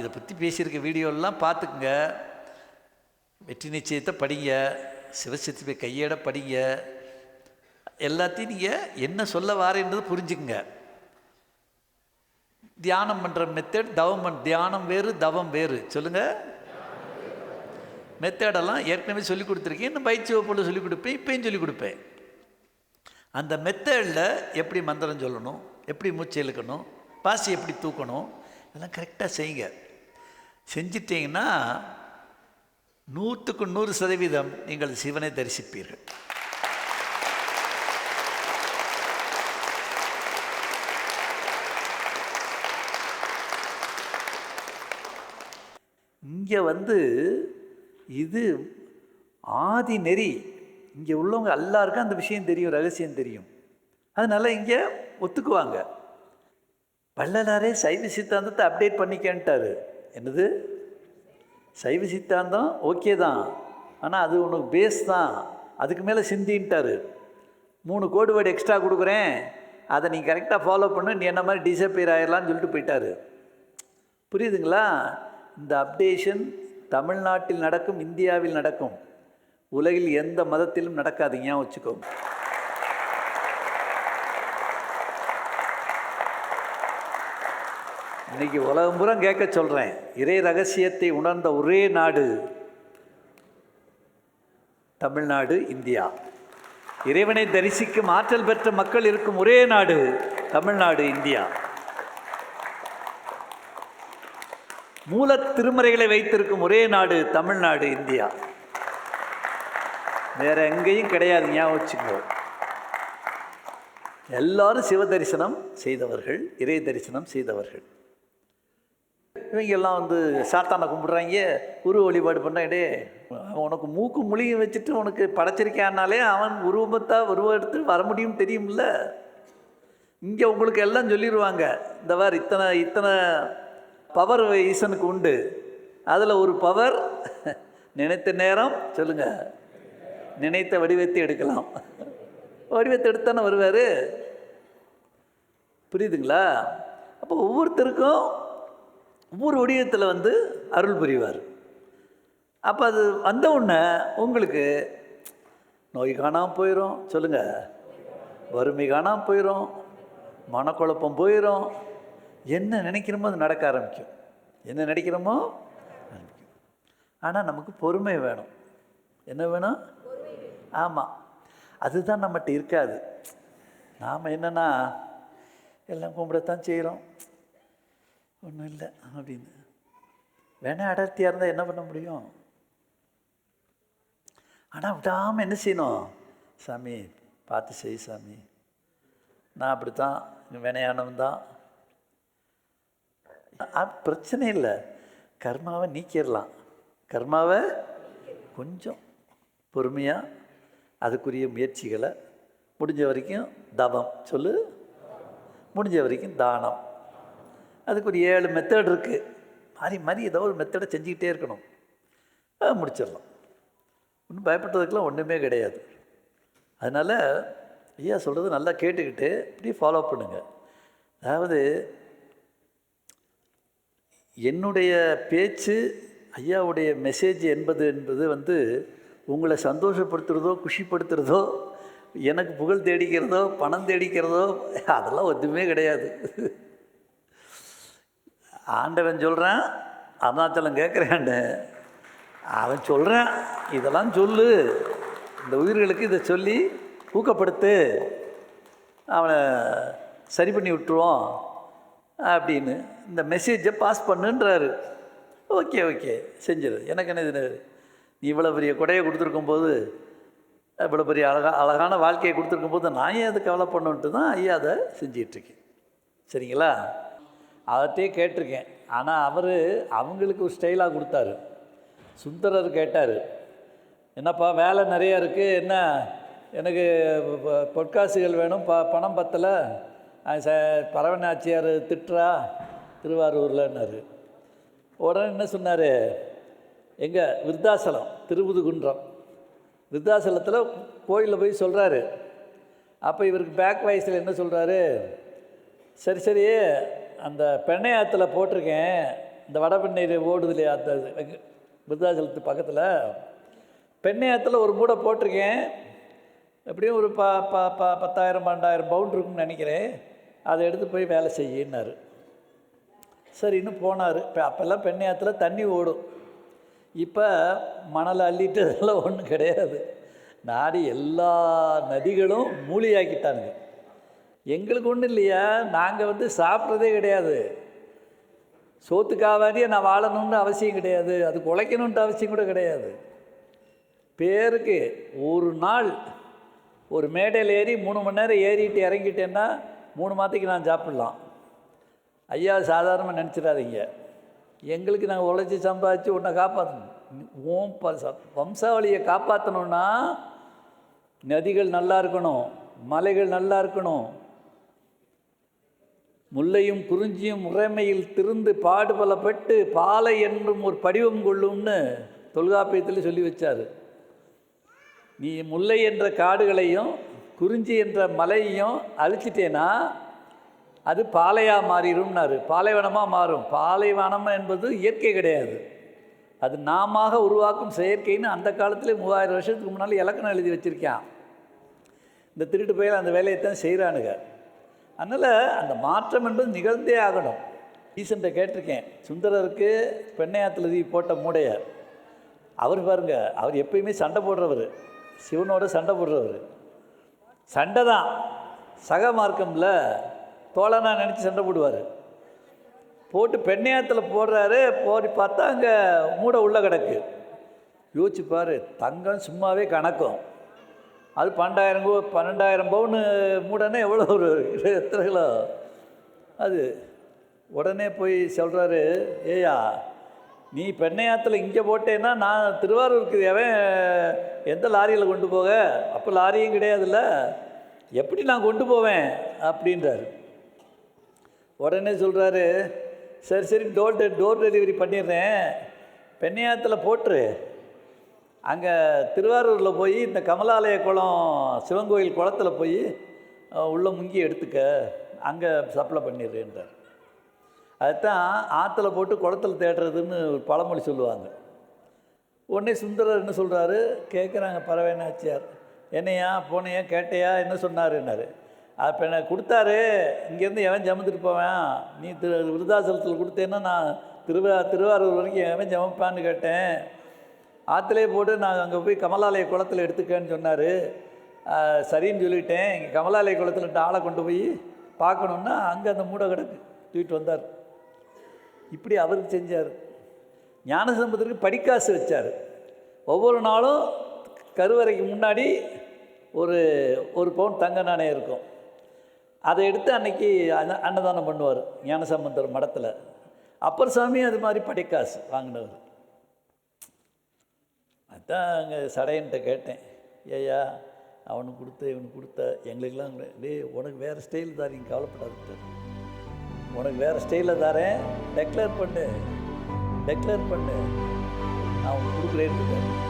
இதை பற்றி பேசியிருக்க வீடியோலாம் பார்த்துக்குங்க. வெற்றி நிச்சயத்தை படிங்க. சிவசக்தி கையேட படிங்க. எல்லாத்தையும் நீங்கள் என்ன சொல்ல வாரேன்றது புரிஞ்சுக்குங்க. தியானம் பண்ணுற மெத்தட் தவம் பண் தியானம் வேறு தவம் வேறு. சொல்லுங்கள் மெத்தடெல்லாம் ஏற்கனவே சொல்லி கொடுத்துருக்கேன். இன்னும் பயிற்சி வகுப்பில் சொல்லிக் கொடுப்பேன். இப்பயும் சொல்லிக் கொடுப்பேன். அந்த மெத்தடில் எப்படி மந்திரம் சொல்லணும்? எப்படி மூச்சு இழுக்கணும்? பாசி எப்படி தூக்கணும்? இதெல்லாம் கரெக்டாக செய்யுங்க. செஞ்சிட்டிங்கன்னா நூற்றுக்கு நூறு சதவீதம் நீங்கள் சிவனை தரிசிப்பீர்கள். இங்கே வந்து இது ஆதி நெறி. இங்கே உள்ளவங்க எல்லாருக்கும் அந்த விஷயம் தெரியும் ரகசியம் தெரியும். அதனால் இங்கே ஒத்துக்குவாங்க. வள்ளலாரே சைவ சித்தாந்தத்தை அப்டேட் பண்ணிக்கன்ட்டார். என்னது? சைவ சித்தாந்தம் ஓகே தான். ஆனால் அது உனக்கு பேஸ் தான். அதுக்கு மேலே சிந்தின்ட்டாரு. மூணு கோடு வேர்டு எக்ஸ்ட்ரா கொடுக்குறேன். அதை நீ கரெக்டாக ஃபாலோ பண்ணு. நீ என்ன மாதிரி டிசப்பியர் ஆயிடலாம்னு சொல்லிட்டு போயிட்டார். புரியுதுங்களா? இந்த அப்டேஷன் தமிழ்நாட்டில் நடக்கும் இந்தியாவில் நடக்கும். உலகில் எந்த மதத்திலும் நடக்காதீங்க வச்சுக்கோங்க இன்னைக்கு உலகம் புறம் கேட்க சொல்கிறேன் இறை ரகசியத்தை உணர்ந்த ஒரே நாடு தமிழ்நாடு இந்தியா. இறைவனை தரிசிக்கும் ஆற்றல் பெற்ற மக்கள் இருக்கும் ஒரே நாடு தமிழ்நாடு இந்தியா. மூல திருமறைகளை வைத்திருக்கும் ஒரே நாடு தமிழ்நாடு இந்தியா. வேற எங்கேயும் கிடையாது ஞாபகம் வச்சுக்கோ. எல்லாரும் சிவ தரிசனம் செய்தவர்கள் இறை தரிசனம் செய்தவர்கள். இவங்க எல்லாம் வந்து சாத்தானை கும்பிட்றாங்க. உருவ வழிபாடு பண்ணாடே உனக்கு மூக்கு மொழியை வச்சுட்டு உனக்கு படைச்சிருக்கானாலே அவன் உருவத்தை உருவம் எடுத்து வர முடியும் தெரியும்ல. இங்கே உங்களுக்கு எல்லாம் சொல்லிடுவாங்க இந்த மாதிரி இத்தனை இத்தனை பவர் ஈசனுக்கு உண்டு. அதில் ஒரு பவர் நினைத்த நேரம் சொல்லுங்க. நினைத்த வடிவத்தை எடுக்கலாம். வடிவத்தை எடுத்தானே வருவார். புரியுதுங்களா? அப்போ ஒவ்வொருத்தருக்கும் ஒவ்வொரு வடிவத்தில் வந்து அருள் புரிவார். அப்போ அது வந்த உடனே உங்களுக்கு நோய் காணாமல் போயிடும் சொல்லுங்கள் வறுமை காணாமல் போயிடும் மனக்குழப்பம் போயிடும் என்ன நினைக்கிறோமோ அது நடக்க ஆரம்பிக்கும். என்ன நினைக்கிறோமோ ஆரம்பிக்கும். ஆனால் நமக்கு பொறுமை வேணும். என்ன வேணும்? ஆமாம் அதுதான் நம்மகிட்ட இருக்காது. நாம் என்னென்னா எல்லாம் கும்பிடத்தான் செய்கிறோம் ஒன்றும் இல்லை அப்படின்னு. வேணா அடர்த்தியாக இருந்தால் என்ன பண்ண முடியும்? ஆனால் விடாமல் என்ன செய்யணும்? சாமி பார்த்து செய் சாமி. நான் அப்படி தான் வினையானவன் தான். பிரச்சனை இல்லை. கர்மாவை நீக்கிடலாம். கர்மாவை கொஞ்சம் பொறுமையாக அதுக்குரிய முயற்சிகளை முடிஞ்ச வரைக்கும் தவம் சொல்லு. முடிஞ்ச வரைக்கும் தானம். அதுக்கு ஒரு ஏழு மெத்தட் இருக்குது மாறி மாறி ஏதோ ஒரு மெத்தடை செஞ்சுக்கிட்டே இருக்கணும். அதை முடிச்சிடலாம். ஒன்றும் பயப்படுறதுக்கெலாம் ஒன்றுமே கிடையாது. அதனால் ஐயா சொல்கிறது நல்லா கேட்டுக்கிட்டு இப்படி ஃபாலோ பண்ணுங்கள் அதாவது என்னுடைய பேச்சு ஐயாவுடைய மெசேஜ் என்பது என்பது வந்து உங்களை சந்தோஷப்படுத்துகிறதோ குஷிப்படுத்துகிறதோ எனக்கு புகழ் தேடிக்கிறதோ பணம் தேடிக்கிறதோ அதெல்லாம் ஒன்றுமே கிடையாது. ஆண்டவன் சொல்கிறான் அருணாச்சலம் கேட்குறேன்னு அவன் சொல்கிறான் இதெல்லாம் சொல்லு. இந்த உயிர்களுக்கு இதை சொல்லி ஊக்கப்படுத்து. அவனை சரி பண்ணி விட்டுருவோம் அப்படின்னு இந்த மெசேஜை பாஸ் பண்ணுன்றாரு. ஓகே ஓகே செஞ்சிரு. எனக்கு என்ன இது? நீ இவ்வளோ பெரிய கொடையை கொடுத்துருக்கும் போது இவ்வளோ பெரிய அழகா அழகான வாழ்க்கையை கொடுத்துருக்கும் போது நான் ஏன் அது கவலை பண்ணுன்ட்டு தான் ஐயா அதை செஞ்சிகிட்ருக்கேன் சரிங்களா? அவர்கிட்டயே கேட்டிருக்கேன். ஆனால் அவர் அவங்களுக்கு ஒரு ஸ்டைலாக கொடுத்தாரு. சுந்தரர் கேட்டார் என்னப்பா வேலை நிறையா இருக்குது என்ன? எனக்கு பொற்காசுகள் வேணும். ப பணம் பத்தலை. ச பரவநாச்சியார் திட்டுறா திருவாரூர்லன்னாரு. உடனே என்ன சொன்னார்? எங்கே விருத்தாசலம் திருமுதுகுன்றம். விருத்தாசலத்தில் கோயிலில் போய் சொல்கிறாரு அப்போ இவருக்கு பேக் வாய்ஸில் என்ன சொல்கிறாரு சரி சரி. அந்த பெண்ணை ஆற்றுல போட்டிருக்கேன். இந்த வடபெண்ணை ஓடுது இல்லையா அந்த விருதாச்சலத்து பக்கத்தில். ஆற்றுல ஒரு மூடை போட்டிருக்கேன். எப்படியும் ஒரு ப ப ப பத்தாயிரம் பன்னெண்டாயிரம் பவுண்ட் இருக்குன்னு நினைக்கிறேன். அதை எடுத்து போய் வேலை செய்யினார் சரின்னு போனார். இப்போ அப்போல்லாம் பெண்ணையத்தில் தண்ணி ஓடும். இப்போ மணலை அள்ளிட்டு அதெல்லாம் ஒன்றும் கிடையாது. நாடு எல்லா நதிகளும் மூலியாக்கிட்டானுங்க. எங்களுக்கு ஒன்றும் இல்லையா? நாங்கள் வந்து சாப்பிட்றதே கிடையாது. சோத்துக்காவாடியே நான் வாழணும்னு அவசியம் கிடையாது. அது உழைக்கணுன்ட்டு அவசியம் கூட கிடையாது. பேருக்கு ஒரு நாள் ஒரு மேடையில் ஏறி மூணு மணி நேரம் ஏறிட்டு இறங்கிட்டேன்னா மூணு மாதத்துக்கு நான் சாப்பிட்லாம். ஐயா சாதாரணமாக நினச்சிடாதீங்க. எங்களுக்கு நாங்கள் உழைச்சி சம்பாதிச்சு உன்னை காப்பாற்றணும் ப வம்சாவளியை காப்பாற்றணுன்னா நதிகள் நல்லா இருக்கணும் மலைகள் நல்லா இருக்கணும் முல்லையும் குறிஞ்சியும் முறைமையில் திருந்து பாடுபலப்பட்டு பாலை என்றும் ஒரு படிவம் கொள்ளும்னு தொல்காப்பியத்தில் சொல்லி வச்சார். நீ முல்லை என்ற காடுகளையும் குறிஞ்சி என்ற மலையையும் அழிச்சிட்டேன்னா அது பாலையாக மாறிடும்னாரு. பாலைவனமாக மாறும். பாலைவனம் என்பது இயற்கை கிடையாது. அது நாம உருவாக்கும் செயற்கைன்னு அந்த காலத்துல மூவாயிரம் வருஷத்துக்கு முன்னால் இலக்கணம் எழுதி வச்சுருக்கான். இந்த திருட்டு பயிர் அந்த வேலையைத்தான் செய்கிறானுங்க அதனால் அந்த மாற்றம் என்பது நிகழ்ந்தே ஆகணும். ஈசன்ட்ட கேட்டிருக்கேன் சுந்தரருக்கு பெண்ணையாத்துல தீ போட்ட மூடைய. அவர் பாருங்க அவர் எப்பயுமே சண்டை போடுறவர். சிவனோட சண்டை போடுறவர். சண்டை தான். சக மார்க்கம்ல தோழனா நினச்சி சண்டை போடுவார். போட்டு பெண்ணையாத்தில் போடுறாரு போடி பார்த்தா அங்கே மூடை உள்ளே கிடக்கு. யோசிச்சு பாரு தங்கம் சும்மாவே கணக்கும். அது பன்னெண்டாயிரம் கோ பன்னெண்டாயிரம் பவுனு மூடனே எவ்வளோ ஒரு எத்தனை கிலோ? அது உடனே போய் சொல்கிறாரு ஏயா நீ பெண்ணையாத்தில் இங்கே போட்டேன்னா நான் திருவாரூருக்கு எவன் எந்த லாரியில் கொண்டு போக? அப்போ லாரியும் கிடையாதுல்ல. எப்படி நான் கொண்டு போவேன்? அப்படின்றார். உடனே சொல்கிறாரு சரி சரி டோர் டெ டோர் டெலிவரி பண்ணிடுறேன். பெண்ணையாத்தில் போட்டுரு. அங்கே திருவாரூரில் போய் இந்த கமலாலய குளம் சிவன் கோயில் குளத்தில் போய் உள்ளே முங்கி எடுத்துக்க அங்கே சப்ளை பண்ணிடுறேன்றார் அதுதான் ஆற்றுல போட்டு குளத்துல தேடுறதுன்னு ஒரு பழமொழி சொல்லுவாங்க. உடனே சுந்தரர் என்ன சொல்கிறாரு கேட்குறாங்க பறவைனாச்சியார் என்னையா போனையா கேட்டையா என்ன சொன்னாருன்னாரு அப்போ எனக்கு கொடுத்தாரு இங்கேருந்து எவன் ஜமந்துட்டு போவேன்? நீ திரு விருதாசலத்தில் கொடுத்தேன்னா நான் திருவா திருவாரூர் வரைக்கும் எவன் ஜமப்பான்னு கேட்டேன். ஆற்றுலே போட்டு நான் அங்கே போய் கமலாலய குளத்தில் எடுத்துக்கேன்னு சொன்னார். சரின்னு சொல்லிட்டேன். இங்கே கமலாலய குளத்தில் ஆளை கொண்டு போய் பார்க்கணுன்னா அங்கே அந்த மூட கிடக்கு. தூக்கிட்டு வந்தார். இப்படி அவருக்கு செஞ்சார். ஞானசம்பத்திற்கு படிக்காசு வச்சார். ஒவ்வொரு நாளும் கருவறைக்கு முன்னாடி ஒரு ஒரு பவுன் தங்க நாணயம் இருக்கும். அதை எடுத்து அன்னைக்கு அன்ன அன்னதானம் பண்ணுவார் ஞானசம்பந்தர் மடத்தில். அப்பர் சாமி அது மாதிரி படிக்காசு வாங்கினவர். அதான் அங்கே சடையன்ட்ட கேட்டேன். ஏய்யா அவனுக்கு கொடுத்த இவனுக்கு கொடுத்த எங்களுக்கெல்லாம் டே உனக்கு வேறு ஸ்டைல் தாரீங்க கவலைப்படாது உனக்கு வேறு ஸ்டைலில் தரேன் டெக்ளேர் பண்ணு டெக்ளேர் பண்ணு நான் உனக்கு கொடுக்குறேன்னு